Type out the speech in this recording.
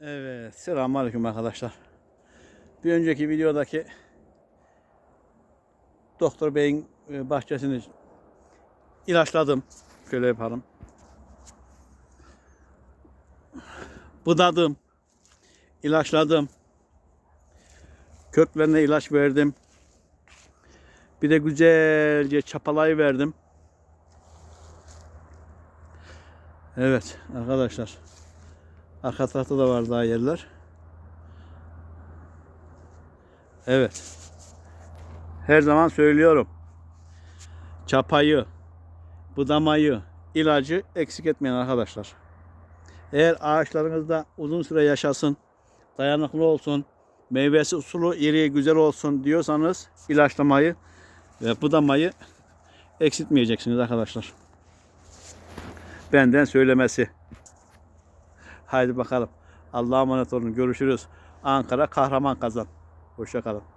Evet, selamünaleyküm arkadaşlar. Bir önceki videodaki Doktor Bey'in e, bahçesini ilaçladım. Şöyle yapalım. Budadım. ilaçladım. Köklerine ilaç verdim. Bir de güzelce çapalayı verdim. Evet arkadaşlar. Arka tarafta da var daha yerler. Evet. Her zaman söylüyorum. Çapayı, budamayı, ilacı eksik etmeyin arkadaşlar. Eğer ağaçlarınızda uzun süre yaşasın, dayanıklı olsun, meyvesi sulu, iri, güzel olsun diyorsanız ilaçlamayı ve budamayı eksiltmeyeceksiniz arkadaşlar. Benden söylemesi. Haydi bakalım. Allah'a emanet olun. Görüşürüz. Ankara kahraman kazan. Hoşça kalın.